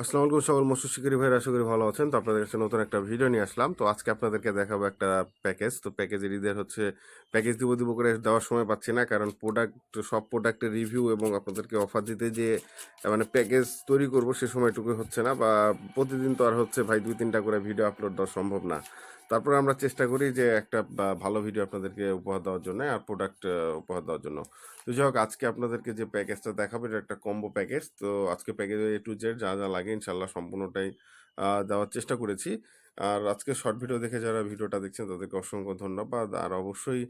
আসসালামু আলাইকুম সকল মৎস্য শিকারী ভাই আশা করি ভালো আছেন। তো আপনাদের কাছে নতুন একটা ভিডিও নিয়ে আসলাম। তো আজকে আপনাদেরকে দেখাবো একটা প্যাকেজ তো প্যাকেজের ঈদের হচ্ছে প্যাকেজ দিব দিব করে দেওয়ার সময় পাচ্ছি না কারণ প্রোডাক্ট সব প্রোডাক্টের রিভিউ এবং আপনাদেরকে অফার দিতে যে মানে প্যাকেজ তৈরি করব সে সময়টুকু হচ্ছে না বা প্রতিদিন তো আর হচ্ছে ভাই দুই তিনটা করে ভিডিও আপলোড দেওয়া সম্ভব না। তারপরে আমরা চেষ্টা করি যে একটা ভালো ভিডিও আপনাদেরকে উপহার দেওয়ার জন্য, আর প্রোডাক্ট উপহার দেওয়ার জন্য। তো যাই হোক, আজকে আপনাদেরকে যে প্যাকেজটা দেখাবো, এটা একটা কম্বো প্যাকেজ তো আজকে প্যাকেজে এ টু জেড যা যা লাগে ইনশাল্লাহ সম্পূর্ণটাই দেওয়ার চেষ্টা করেছি। আর আজকে শর্ট ভিডিও দেখে যারা ভিডিওটা দেখছেন, তাদেরকে অসংখ্য ধন্যবাদ। আর অবশ্যই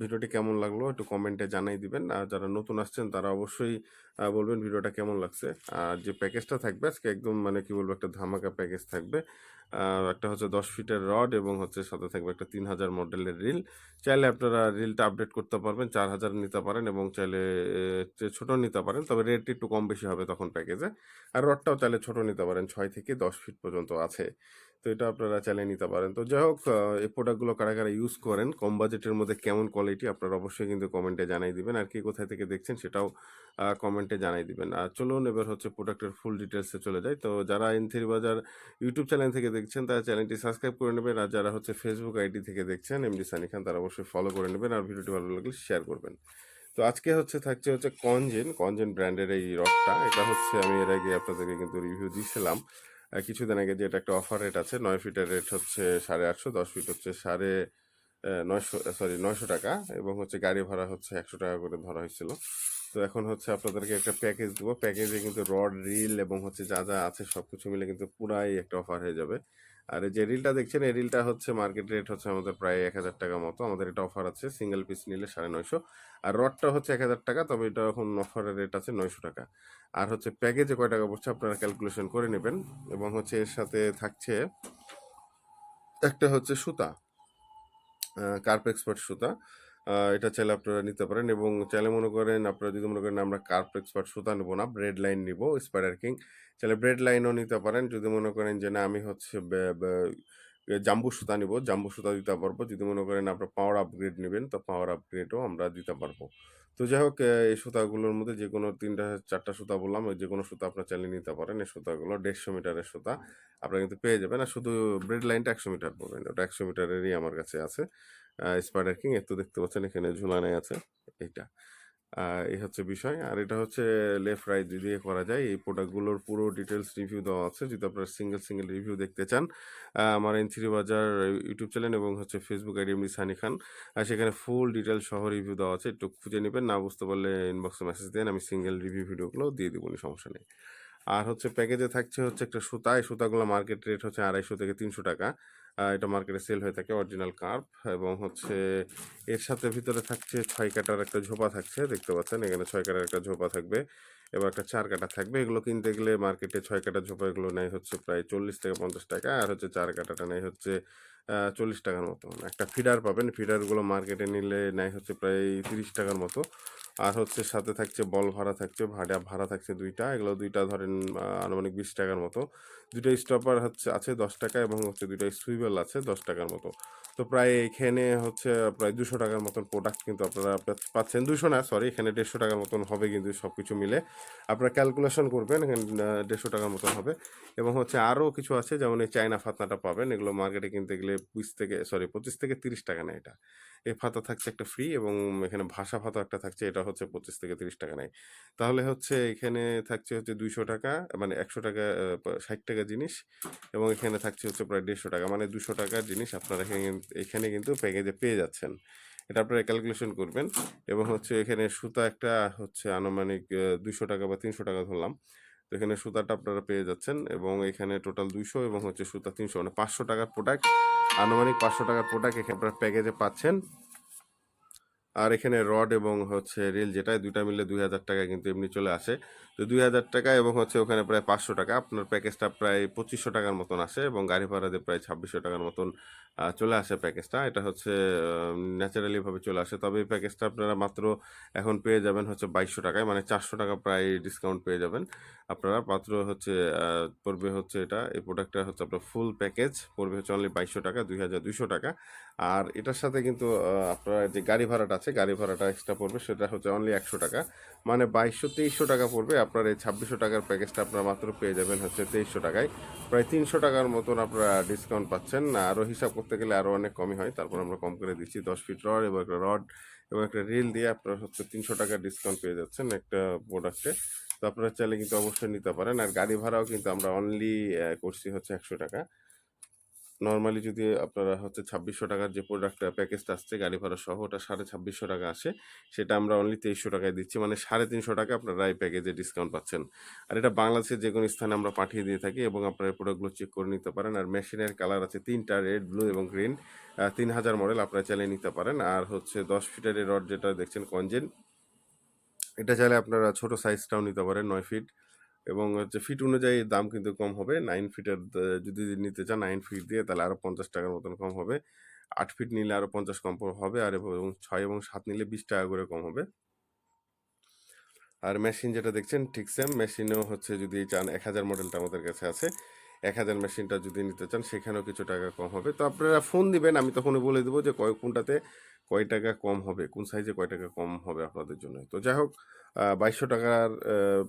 ভিডিওটি কেমন লাগল, একটু কমেন্টে জানাই দিবেন। আর যারা নতুন আসছেন, তারা অবশ্যই বলবেন ভিডিওটা কেমন লাগছে। আর যে প্যাকেজটা থাকবে, আজকে একদম মানে কি বলব, একটা ধামাকা প্যাকেজ থাকবে। একটা হচ্ছে দশ ফিটের রড এবং হচ্ছে সাথে থাকবে একটা তিন হাজার মডেলের রিল। চাইলে আপনারা রিলটা আপডেট করতে পারবেন, চার হাজার নিতে পারেন এবং চাইলে ছোট নিতে পারেন, তবে রেট একটু কম বেশি হবে তখন প্যাকেজে আর রডটাও চাইলে ছোট নিতে পারেন, ছয় থেকে দশ ফিট পর্যন্ত আছে। তো এটা আপনারা চাইলে নিতে পারেন। তো যাই হোক এই প্রোডাক্টগুলো কারা কারা ইউজ করেন, কম বাজেটের মধ্যে কেমন কোয়ালিটি আপনারা অবশ্যই কিন্তু কমেন্টে জানাই দিবেন। আর কি কোথায় থেকে দেখছেন সেটাও কমেন্টে জানাই দিবেন। আর চলুন এবার হচ্ছে প্রোডাক্টের ফুল ডিটেলসে চলে যায় তো যারা ইনথিরি বাজার ইউটিউব চ্যানেল থেকে দেখছেন, তারা চ্যানেলটি সাবস্ক্রাইব করে নেবেন। আর যারা হচ্ছে ফেসবুক আইডি থেকে দেখছেন এমডি সানি খান, তারা অবশ্যই ফলো করে নেবেন আর ভিডিওটি ভালো লাগলে শেয়ার করবেন। তো আজকে হচ্ছে থাকছে হচ্ছে কনজেন কনজেন ব্র্যান্ডের এই রডটা এটা হচ্ছে আমি এর আগে আপনাদেরকে কিন্তু রিভিউ দিয়েছিলাম কিছুদিন আগে যে এটা একটা অফার রেট আছে, নয় ফিটের রেট হচ্ছে সাড়ে আটশো, দশ ফিট হচ্ছে সাড়ে নয়শো সরি নয়শো টাকা। এবং হচ্ছে গাড়ি ভাড়া হচ্ছে একশো টাকা করে ধরা হয়েছিল। তো এখন হচ্ছে আপনাদেরকে একটা প্যাকেজ দেবো। প্যাকেজে কিন্তু রড রিল এবং হচ্ছে যা যা আছে সব কিছু মিলে কিন্তু পুরাই একটা অফার হয়ে যাবে। আর যে রিলটা দেখছেন, এই রিলটা হচ্ছে মার্কেট রেট হচ্ছে আমাদের প্রায় এক হাজার টাকা মতো। আমাদের এটা অফার আছে সিঙ্গেল পিস নিলে সাড়ে নয়শো। আর রডটা হচ্ছে এক হাজার টাকা, তবে এটা এখন অফারের রেট আছে নয়শো টাকা। আর হচ্ছে প্যাকেজে কয় টাকা পড়ছে আপনারা ক্যালকুলেশন করে নেবেন। এবং হচ্ছে এর সাথে থাকছে একটা হচ্ছে সুতা কার্প এক্সপার্ট সুতা। এটা চাইলে আপনারা নিতে পারেন এবং চাইলে মনে করেন আপনারা যদি মনে করেন আমরা কার্প এক্সপার্ট সুতা নেব না ব্রেড লাইন নিব স্পাইডার কিং চাইলে ব্রেড লাইনও নিতে পারেন। যদি মনে করেন যে না, আমি হচ্ছে জাম্বু সুতা নিব, জাম্বু সুতা দিতে পারব। যদি মনে করেন আপনার পাওয়ার আপগ্রেড নেবেন, তো পাওয়ার আপগ্রেডও আমরা দিতে পারব। তো যাই হোক এই সুতাগুলোর মধ্যে যে কোনো তিনটা, চারটা সুতা বললাম যে কোনো সুতা আপনার চাইলে নিতে পারেন। এই সুতাগুলো দেড়শো মিটারের সুতা, আপনারা কিন্তু পেয়ে যাবেন। আর শুধু ব্রেড লাইনটা একশো মিটার পাবেন ওটা একশো মিটারেরই আমার কাছে আছে। স্পাইডার কিং একটু দেখতে পাচ্ছেন এখানে ঝুলানাই আছে আহ, এই হচ্ছে বিষয়। আর এটা হচ্ছে লেফট রাইট দিয়ে করা যায়। এই প্রোডাক্টগুলোর পুরো ডিটেলস রিভিউ দেওয়া আছে। যদি আপনারা সিঙ্গেল সিঙ্গেল রিভিউ দেখতে চান আমার N three Bazar YouTube channel এবং হচ্ছে ফেসবুক আইডি এমনি সানি খান আর সেখানে ফুল ডিটেলস সহ রিভিউ দেওয়া আছে। একটু খুঁজে নেবেন না বুঝতে পারলে ইনবক্সে মেসেজ দেন আমি সিঙ্গেল রিভিউ ভিডিওগুলো দিয়ে দিব সমস্যা নেই। আর হচ্ছে প্যাকেজে থাকছে হচ্ছে একটা সুতা। এই সুতাগুলো মার্কেট রেট হচ্ছে আড়াইশো থেকে তিনশো টাকা। এটা মার্কেটে সেল হয়ে থাকে অরিজিনাল কার্ভ এবং হচ্ছে এর সাথে ভিতরে থাকছে ছয় কাটার একটা ঝোপা থাকছে, দেখতে পাচ্ছেন? এখানে ছয় কাটার একটা ঝোপা থাকবে। এবার একটা চার কাটা থাকবে। এগুলো কিনতে গেলে মার্কেটে ছয় কাটা ঝোপা এগুলো নেয় হচ্ছে প্রায় চল্লিশ থেকে পঞ্চাশ টাকা আর হচ্ছে চার কাটাটা নেয় হচ্ছে চল্লিশ টাকার মতো একটা ফিডার পাবেন। ফিডারগুলো মার্কেটে নিলে নেয় হচ্ছে প্রায় তিরিশ টাকার মতো। আর হচ্ছে সাথে থাকছে বল ভাড়া থাকছে, ভাড়া ভাড়া থাকছে দুইটা। এগুলো দুইটা ধরেন আনুমানিক বিশ টাকার মতো। দুইটা স্টপার হচ্ছে, আছে দশ টাকা এবং হচ্ছে দুইটা সুইবেল আছে দশ টাকার মতো। তো প্রায় এখানে হচ্ছে প্রায় দুশো টাকার মতন প্রোডাক্ট কিন্তু আপনারা পাচ্ছেন। দুশো না সরি এখানে দেড়শো টাকার মতন হবে কিন্তু সব কিছু মিলে। আপনারা ক্যালকুলেশন করবেন, এখানে দেড়শো টাকার মতন হবে। এবং হচ্ছে আরও কিছু আছে, যেমন এই চায়না ফাতনাটা পাবেন। এগুলো মার্কেটে কিনতে গেলে বিশ থেকে সরি পঁচিশ থেকে তিরিশ টাকা নেয় এটা। এই ফাতা থাকছে একটা ফ্রি এবং এখানে ভাষা ফাতা একটা থাকছে, এটা হচ্ছে পঁচিশ থেকে তিরিশ টাকা নেয়। তাহলে হচ্ছে এখানে থাকছে হচ্ছে দুইশো টাকা মানে একশো টাকা ষাট টাকা জিনিস এবং এখানে থাকছে হচ্ছে প্রায় দেড়শো টাকা মানে দুশো টাকার জিনিস আপনারা এখানে কিন্তু প্যাকেজে পেয়ে যাচ্ছেন। এটা আপনারা ক্যালকুলেশন করবেন এবং হচ্ছে এখানে সুতা একটা হচ্ছে আনুমানিক দুইশো টাকা বা তিনশো টাকা ধরলাম। তো এখানে সুতাটা আপনারা পেয়ে যাচ্ছেন এবং এখানে টোটাল দুইশো এবং হচ্ছে সুতা তিনশো মানে পাঁচশো টাকার প্রোডাক্ট আনুমানিক পাঁচশো টাকার প্রোডাক্ট এখানে আপনারা প্যাকেজে পাচ্ছেন। আর এখানে রড এবং হচ্ছে রেল যেটা দুইটা মিলে দুই হাজার টাকা কিন্তু এমনি চলে আসে। তো দুই হাজার টাকা এবং হচ্ছে ওখানে প্রায় পাঁচশো টাকা। আপনার প্যাকেজটা প্রায় পঁচিশশো টাকার মতন আসে এবং গাড়ি ভাড়া দিয়ে প্রায় ছাব্বিশশো টাকার মতন চলে আসে প্যাকেজটা। এটা হচ্ছে ন্যাচারালিভাবে চলে আসে। তবে এই প্যাকেজটা আপনারা মাত্র এখন পেয়ে যাবেন হচ্ছে বাইশশো টাকায়। মানে চারশো টাকা প্রায় ডিসকাউন্ট পেয়ে যাবেন আপনারা। মাত্র হচ্ছে পড়বে হচ্ছে এটা। এই প্রোডাক্টটা হচ্ছে আপনার ফুল প্যাকেজ পড়বে হচ্ছে অনলি বাইশশো টাকা, দুই হাজার দুইশো টাকা। আর এটার সাথে কিন্তু আপনারা যে গাড়ি ভাড়াটা আছে, গাড়ি ভাড়াটা এক্সট্রা পড়বে, সেটা হচ্ছে অনলি একশো টাকা। মানে বাইশশো, তেইশশো টাকা পড়বে, আপনার এই ছাব্বিশশো টাকার প্যাকেজটা আপনারা মাত্র পেয়ে যাবেন হচ্ছে তেইশশো টাকায়। প্রায় তিনশো টাকার মতন আপনারা ডিসকাউন্ট পাচ্ছেন। আরও হিসাব করতে গেলে আরও অনেক কমই হয়। তারপর আমরা কম করে দিচ্ছি, দশ ফিট রড এবং একটা রড এবং একটা রিল দিয়ে আপনারা হচ্ছে তিনশো টাকার ডিসকাউন্ট পেয়ে যাচ্ছেন একটা প্রোডাক্টে তো আপনারা চাইলে কিন্তু অবশ্যই নিতে পারেন। আর গাড়ি ভাড়াও কিন্তু আমরা অনলি করছি হচ্ছে একশো টাকা। নর্মালি যদি আপনারা হচ্ছে ছাব্বিশশো টাকার যে প্রোডাক্ট প্যাকেজটা আসছে, গাড়ি ভাড়া সহ, ওটা সাড়ে ছাব্বিশশো টাকা আসে। সেটা আমরা অনলি তেইশশো টাকায় দিচ্ছি। মানে সাড়ে তিনশো টাকা আপনারা এই প্যাকেজে ডিসকাউন্ট পাচ্ছেন। আর এটা বাংলাদেশের যে কোনো স্থানে আমরা পাঠিয়ে দিয়ে থাকি এবং আপনারা এই প্রোডাক্টগুলো চেক করে নিতে পারেন। আর মেশিনের কালার আছে তিনটা রেড ব্লু এবং গ্রিন তিন হাজার মডেল আপনারা চাইলে নিতে পারেন। আর হচ্ছে দশ ফিটের রড যেটা দেখছেন কনজেন এটা চাইলে আপনারা ছোট সাইজটাও নিতে পারেন, নয় ফিট এবং হচ্ছে ফিট অনুযায়ী দাম কিন্তু কম হবে। নাইন ফিটের যদি নিতে চান নাইন ফিট দিয়ে, তাহলে আরও পঞ্চাশ টাকার মতন কম হবে। আট ফিট নিলে আরও পঞ্চাশ কম হবে আর এবং ছয় এবং সাত নিলে বিশ টাকা করে কম হবে। আর মেশিন যেটা দেখছেন, ঠিক সেম মেশিনেও হচ্ছে যদি চান, এক হাজার মডেলটা আমাদের কাছে আছে। এক হাজার মেশিনটা যদি নিতে চান, সেখানেও কিছু টাকা কম হবে। তো আপনারা ফোন দিবেন, আমি তখনই বলে দেবো যে কয়, কোনটাতে কয় টাকা কম হবে, কোন সাইজে কয় টাকা কম হবে আপনাদের জন্য। তো যাই হোক বাইশশো টাকার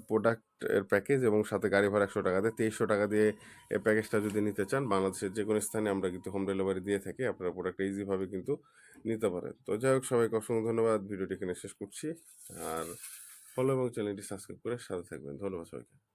প্রোডাক্টের প্যাকেজ এবং সাথে গাড়ি ভাড়া একশো টাকা দিয়ে, তেইশশো টাকা দিয়ে এই প্যাকেজটা যদি নিতে চান, বাংলাদেশের যে কোনো স্থানে আমরা কিন্তু হোম ডেলিভারি দিয়ে থাকি, আপনারা প্রোডাক্ট ইজিভাবে কিন্তু নিতে পারেন। তো যাই হোক, সবাইকে অসংখ্য ধন্যবাদ। ভিডিওটি এখানে শেষ করছি। আর ফলো এবং চ্যানেলটি সাবস্ক্রাইব করে সাথে থাকবেন। ধন্যবাদ সবাইকে।